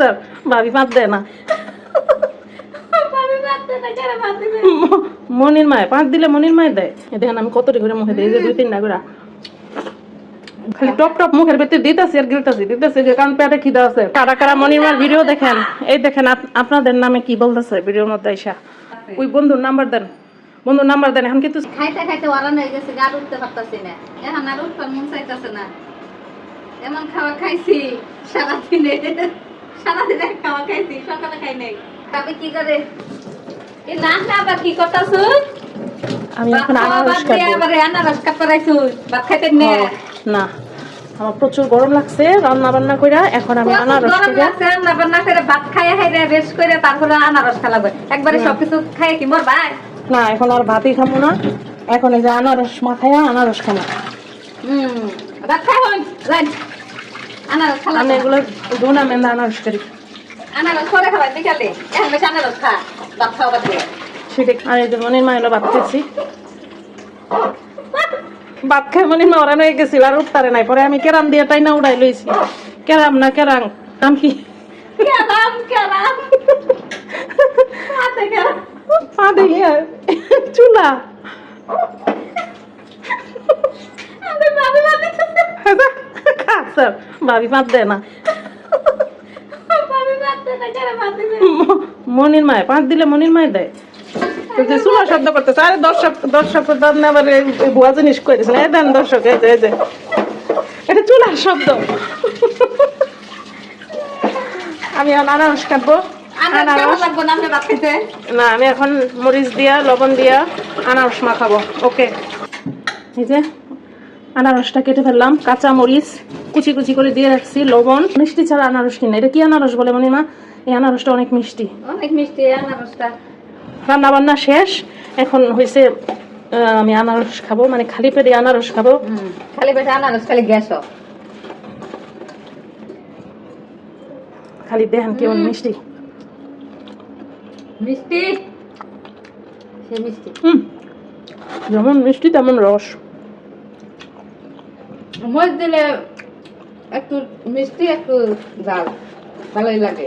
Sir ভাবি বাদ দেয় না। মনির মায় পাঁচ দিলে মনির মায় দেয়। দেখেন আমি কতটি করে মুখে দিই যে দুই তিনটা করে। খালি টপ টপ মুখের ভিতরে দিতেছি আর গিলতেছি দিতেছি যে কারণ পেটে খিদা আছে। কারা কারা ভিডিও দেখেন এই দেখেন আপনাদের নামে কি বলতেছে ভিডিওর মধ্যে আইসা। ওই বন্ধুর নাম্বার দেন বন্ধুর নাম্বার দেন এখন কিন্তু খাইতে খাইতে ওরান হয়ে গেছে গা উঠতে পারতাছি না। এখন আর উঠবার মন চাইতেছে না। এমন খাওয়া খাইছি সারাদিনে। সারাদিনে খাওয়া খাইছি সকালে খাই নাই। তবে কি করে? এ না না আবার কি করতাছ? আমি এখন আনারস খাব আবার আনারস কাটতে ভাত খাইতে নে। না আমার প্রচুর গরম লাগছে রান্না বান্না কইরা এখন আমি আনারস গরম লাগছে রান্না বান্না করে ভাত খাইয়া রেস্ট করে তারপরে আনারস খালাবে। একবারে সবকিছু খাই কি মোর ভাই না এখন আর ভাতই খাব না। এখন এই যে আনারস মাখায়া আনারস খাব হুম ভাত খাই খালা আমি এগুলো দুনা মেন্দা আনারস করি। আনারস করে খাবার বিকালে। এখন আনারস খা ভাত খাওয়া বাদ দিয়ে। সেটা আর এই যে মনির মা এলো ভাত খেয়েছি। ভাত খাই মনির মা ওরানো হয়ে গেছিল আর উঠতারে নাই। পরে আমি কেরাম দিয়ে তাই না উড়াই লইছি। কেরাম না কেরাং নাম কি? কেরাম কেরাম। চুলা। ভাবি ভাত দেয় না। মনির মায় পাঁচ দিলে মনির মায় দেয়। চুলা শব্দ করতেছে আরে দর্শক দর্শক আবার এই এই ভুয়া জিনিস করেছেন এই দেন দর্শক এই যে এই যে। এটা চুলার শব্দ। আমি আনারস কাটবো। না আমি এখন মরিচ দিয়া লবণ দিয়া আনারস মাখাবো। ওকে। এই যে। আনারসটা কেটে ফেললাম কাঁচা মরিচ কুচি কুচি করে দিয়ে রাখছি লবণ। মিষ্টি ছাড়া আনারস কিনা এটা কি আনারস বলে মনিমা? এই আনারসটা অনেক মিষ্টি। অনেক মিষ্টি আনারসটা। রান্না বান্না শেষ। এখন হয়েছে আমি আনারস খাব মানে খালি পেটে আনারস খাব। খালি বেশি আনারস খালি গ্যাস খালি দেখেন কেমন মিষ্টি। মিষ্টি? সে মিষ্টি। হুম যেমন মিষ্টি তেমন রস। মরিচ দিলে একটু মিষ্টি একটু ঝাল ভালোই লাগে।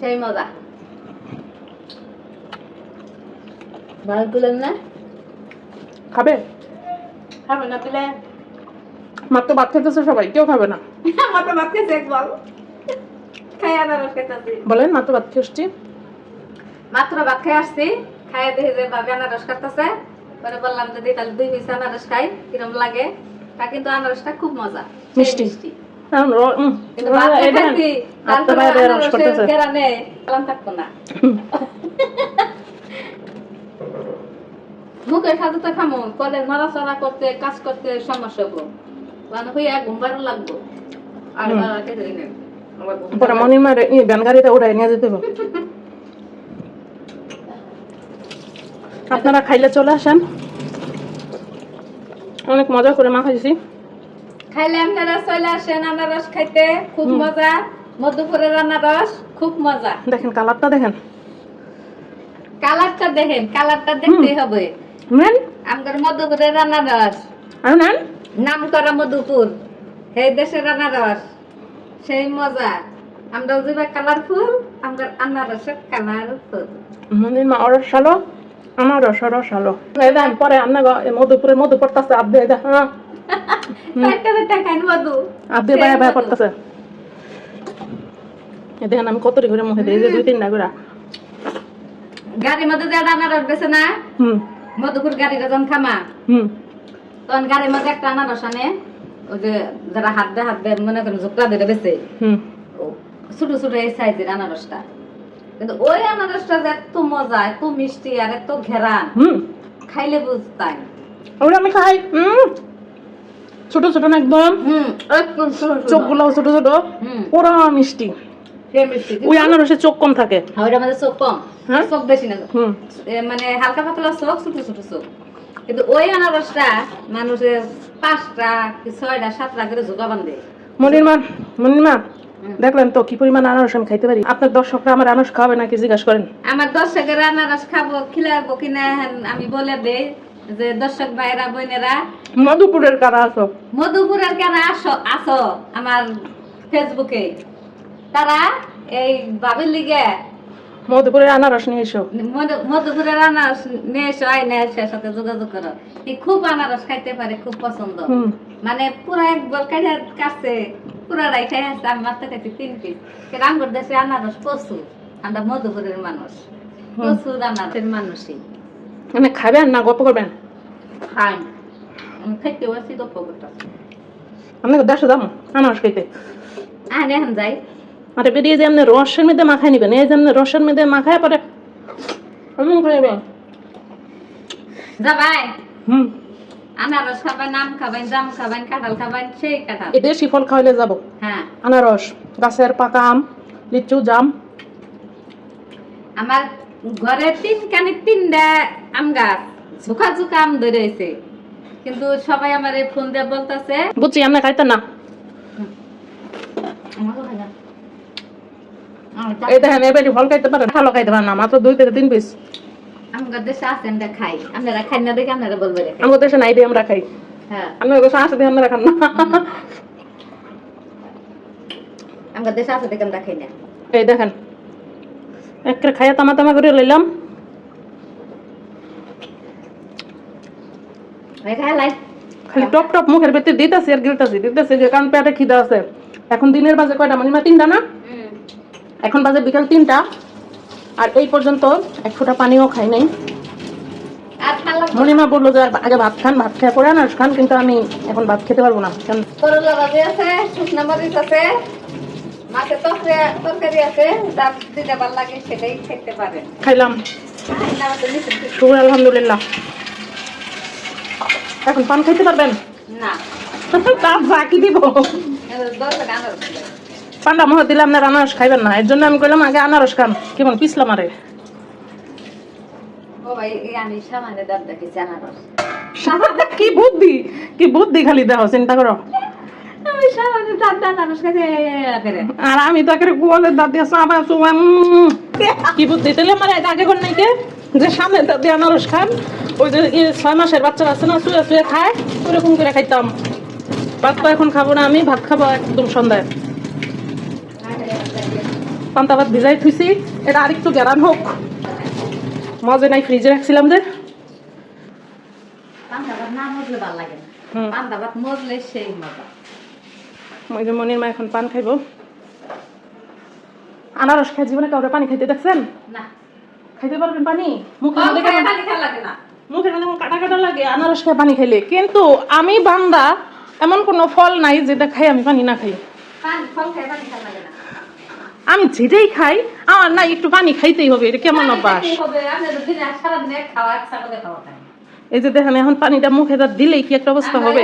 সেই মজা। ভালো তুলেন না। খাবে? খাবে না তুলে। মাত্র ভাত খেতেছে সবাই কেউ খাবে না। তো ভাত খেয়েছে বল খাই আনারস খেতেছি। বলেন মাত্র ভাত খেয়েছি। মাত্র ভাত খেয়ে আসছি। খাইয়ে দেখি যে ভাবি আনারস কাটতেছে। পরে বললাম যে তাহলে দুই পিস আনারস খাই কিরম লাগে? তা কিন্তু আনারসটা খুব মজা। মিষ্টি। মুখের সাথে তো খামো পরে নড়াচড়া করতে কাজ করতে সমস্যা হব। মানে হইয়া লাগবো। আর ভ্যান গাড়িতে উঠাই নিয়ে যেতে হবে। আপনারা খাইলে চলে আসেন। অনেক মজা করে মাখাইছি খাইলে আপনারা চলে আসেন আনারস খাইতে খুব। মজা। মধুপুরের আনারস খুব মজা। দেখেন কালারটা দেখেন। কালারটা দেখেন কালারটা দেখতেই হবে। নেন। আমাদের মধুপুরের আনারস। আর নেন। নাম করা মধুপুর। সেই দেশের আনারস। সেই মজা। আমরা যেবা কালারফুল আমাদের আনারসের কালারফুল। মা অরস আমার রস রস আলো। দেখেন পরে আপনার মধুপুরের মধু পড়তেছে আব্দে হ্যাঁ, আব্দে সেই বায়া। পড়তেছে। দেখেন আমি কতটি করে মুখে দিই যে দুই তিনটা করে গাড়ির মধ্যে যে আনারস বেছে না? হুম। মধুপুর গাড়িটা যখন খামা? হুম। তখন গাড়ির মধ্যে একটা আনারস আনে ওই যে যারা হাত দেয় হাত দেয় মনে করেন ঝোকলা ধরে বেছে। হুম। ছোট ছোট এই সাইজের আনারসটা কিন্তু ওই আনারসটা যে এত মজা এত মিষ্টি আর এত ঘেরান হুম। খাইলে বুঝতাই ওটা আমি খাই হুম। ছোট ছোট না একদম? হুম। চোখগুলো ছোট ছোট। পুরো মিষ্টি। ওই আনারসের চোখ কম থাকে। আর ওইটার মধ্যে চোখ কম। হ্যাঁ? চোখ বেশি না। মানে হালকা পাতলা চোখ ছোট ছোট চোখ। কিন্তু ওই আনারসটা মানুষের পাঁচটা কি ছয়টা সাতটা করে জোগা বান্ধে। মনির মা মনির মা। দেখলেন তো কি পরিমাণ আনারস আমি খাইতে পারি? আপনার দর্শকরা আমার আনারস খাবে নাকি জিজ্ঞাসা করেন? আমার দর্শকের আনারস খাব খিলাবো কিনা আমি বলে দেই যে দর্শক ভাইরা বোনেরা। মধুপুরের কারা আছো? মধুপুরের কেন আসো আসো আমার ফেসবুকে। তারা এই বাবির লিগে মধুপুরের আনারস নিয়ে এসো। মধুপুরের আনারস নিয়ে এসো আয় নিয়ে এসে সাথে যোগাযোগ করো। খুব আনারস খাইতে পারে খুব পছন্দ। মানে পুরা একবার কাটে কাটছে পুরাটাই খাই আসছে আমি মাত্র খাইছি তিন পিস রামগড় দেশে আনারস প্রচুর আমরা মধুপুরের মানুষ। প্রচুর আনারসের মানুষই। মানে খাবেন না গল্প করবেন? খাই। আমি খাইতে বসি গল্প আপনি দেশে আনারস খাইতে। এখন যাই। আরে বেরিয়ে যে আপনি রসের মধ্যে মাখাই নিবেন এই যে আপনি রসের মধ্যে মাখায় পরে এমন করে নেবেন। যা ভাই। হুম। আনারস খাবেন আম খাবেন জাম খাবেন কাঁঠাল খাবেন সেই কাঁঠাল। এই দেশি ফল খাওয়াইলে যাব। হ্যাঁ। আনারস গাছের পাকা আম লিচু জাম। আমার ঘরে তিন কানে তিনটা আম গাছ ঝুকা ঝুকা আম ধরে হয়েছে কিন্তু সবাই আমার ফোন দিয়ে বলতেছে বুঝছি আপনি খাইতেন না। এই দেখেন এবার ফল খাইতে পারেন ভালো খাইতে পারেন না মাত্র দুই থেকে তিন পিস আমার দেশে আছেন এটা খাই। আপনারা খাই না দেখে আপনারা বলবে রে আমাদের দেশে নাই দিয়ে আমরা খাই। হ্যাঁ। আপনার দেশে আসে দিয়ে আপনারা খান না। আমার দেশে আছে দেখে আমরা খাই না। এই দেখেন একটা খাইয়া তামা তামা করে লইলাম। ওই খাই লাই। খালি টপ টপ মুখের ভিতরে দিতেছি আর গিলতেছি দিতেছি যে কারণ পেটে খিদা আছে। এখন দিনের বাজে কয়টা? মানে তিনটা না? এখন বাজে বিকাল তিনটা। আর এই পর্যন্ত এক ফোঁটা পানিও খাই নাই। মনিমা বলল যে আগে ভাত খান ভাত খেয়ে পরে আনারস খান কিন্তু আমি এখন ভাত খেতে পারব না। কারণ করলা ভাজি আছে শুকনা মরিচ আছে মাছের তরকারি তরকারি আছে ভালো লাগে সেটাই খেতে পারেন। খাইলাম। শুকুর আলহামদুলিল্লাহ। এখন পান খাইতে পারবেন? না। তার যা কি দিব? পান্ডা মহ দিলাম না আনারস খাইবেন না। এর জন্য আমি কইলাম আগে আনারস খান। কেমন পিছলাম আরে কি বুদ্ধি কি বুদ্ধি খালি দেহ চিন্তা করো। আর আমি তো একেবারে গোয়ালের দাঁত দিয়ে চাপা চুয়াম। কি বুদ্ধি তাহলে আমার আগে কোন নাই কে যে সামনে দাঁত দিয়ে আনারস খান ওই যে ছয় মাসের বাচ্চারা আছে না শুয়ে শুয়ে খায় ওরকম করে খাইতাম। ভাত তো এখন খাব না আমি ভাত খাব একদম সন্ধ্যায়। পান্তা ভাত ভিজাই থুইছি। এটা আরেকটু গেরান হোক। মাঝে নাই ফ্রিজে রাখছিলাম যে। মজা। মনির মা এখন পান খাইবো। আনারস খাই জীবনে কাউরে পানি খাইতে দেখছেন? না। খাইতে পারবেন পানি? মধ্যে লাগে না। মুখের মধ্যে কাটা কাটা লাগে? আনারস খেয়ে পানি খাইলে। কিন্তু আমি বান্দা এমন কোনো ফল নাই যেটা খাই আমি পানি না খাই ফল খাই পানি লাগে না। আমি যেটাই খাই আমার না একটু পানি খাইতেই হবে এটা কেমন অভ্যাস? এই যে দেখেন এখন পানিটা মুখে দিলেই কি একটা অবস্থা হবে?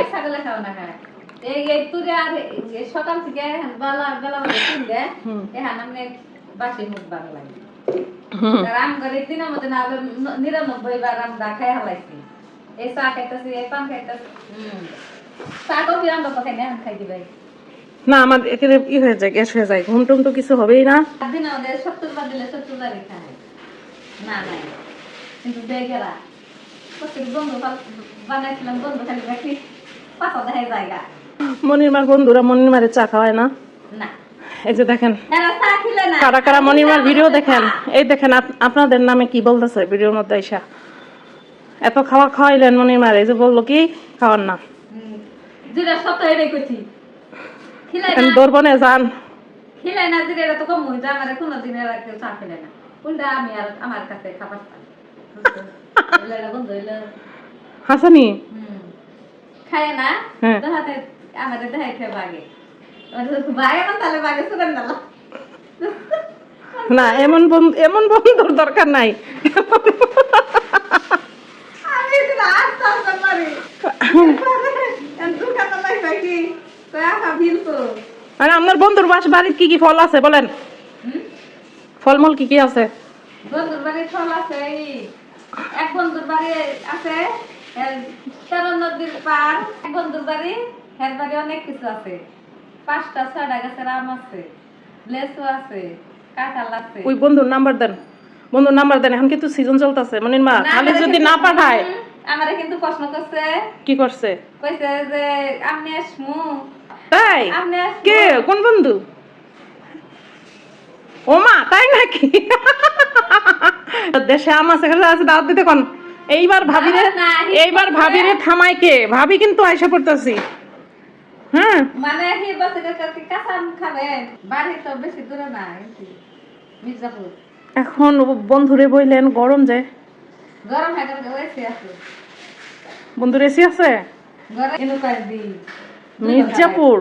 সকাল থেকে বেলা বেলা। এখন আমি বাসি মুখ আম করে না হলে নিরানব্বই বার আম দা খাই হালাইছি। এই চা খাইতেছি এই পান খাইতেছি হুম। চা কফি খাই না খাই দিবাই। না আমার এখানে ই হয়ে যায় গ্যাস হয়ে যায়। ঘুম টুম তো কিছু হবেই না। আর দিনে আমাদের সত্তর বার দিলে সত্তর বারই খায় না নাই। কিন্তু দেখেরা প্রত্যেক বন্ধু বান- বানাইছিলাম বন্ধু খালি দেখি পাতা দেখায় জায়গা। মনির মার বন্ধুরা মনির মারে চা খাওয়ায় না? এই যে দেখেন কারা কারা মনিমার ভিডিও দেখেন? এই দেখেন আপ- আপনাদের নামে কি বলতেছে ভিডিওর মধ্যে আইসা? এত খাওয়া খাওয়াইলেন মনিমার এই যে বলল কি খাওয়ার না। যেটা সত্য এটাই করছি না যান খিলাই না এটা তো কম হইতে আমার কোনো দিন এরা কেউ চা খেলে না উল্টা আমি আর আমার কাছে খাবার হাসানি খায় না আমাদের দেখাইতে বাগে বাগে না তাহলে বাগে শুনেন না না এমন বন্ধু এমন বন্ধুর দরকার নাই আমি মানে আপনার বন্ধুর বাস বাড়ির কি কি ফল আছে বলেন? ফলমূল কি কি আছে? বন্ধুর বাড়ির ফল আছে এক বন্ধুর বাড়ি আছে তেরো নদীর পার এক বন্ধুর বাড়ি এর বাড়ি অনেক কিছু আছে। পাঁচটা ছয়টা গাছের আম আছে লেচু আছে কাঁঠাল আছে। ওই বন্ধুর নাম্বার দেন। বন্ধুর নাম্বার দেন এখন কিন্তু সিজন চলতেছে মনির মা। খালি যদি না পাঠায়। আমারে কিন্তু প্রশ্ন করছে। কি করছে? কইছে যে আমি আসমু। তাই কে? কোন বন্ধু? ও মা তাই নাকি? দেশে আম আছে আছে দাওয়াত দিতে কোন? এইবার ভাবি রে এইবার ভাবি রে থামাই কে? ভাবি কিন্তু আয়সা পড়তেছি। হ্যাঁ? মানে হি বসে কাঁচা খাবেন বাড়ি তো বেশি দূরে না মির্জাপুর। এখন বন্ধুরে বইলেন গরম যে। গরম হয়ে গেলে ওয়েসে আছে। বন্ধুর এসি আছে? গরম এনে মির্জাপুর।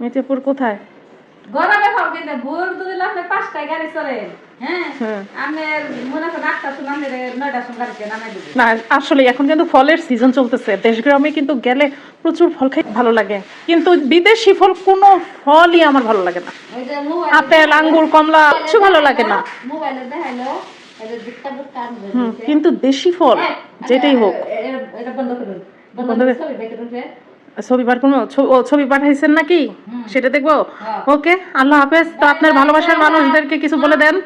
মির্জাপুর। কোথায়? গরমে ভাববেন না ভোর দুদিন আপনি পাঁচটায় গাড়ি চলে হ্যাঁ? হ্যাঁ। না আসলে এখন কিন্তু ফলের সিজন চলতেছে। দেশগ্রামে কিন্তু গেলে প্রচুর ফল খাই ভালো লাগে। কিন্তু বিদেশি ফল কোনো ফলই আমার ভালো লাগে না। আপেল আঙ্গুর কমলা কিছু ভালো লাগে না। কিন্তু দেশি ফল যেটাই হোক। বন্ধ করুন বন্ধ বন্ধ করে করে- ছবি বের ছবি ছ- ছবি পাঠাইছেন নাকি? সেটা দেখব? হ্যাঁ। ওকে আল্লাহ হাফেজ। তো আপনার ভালোবাসার মানুষদেরকে কিছু বলে দেন।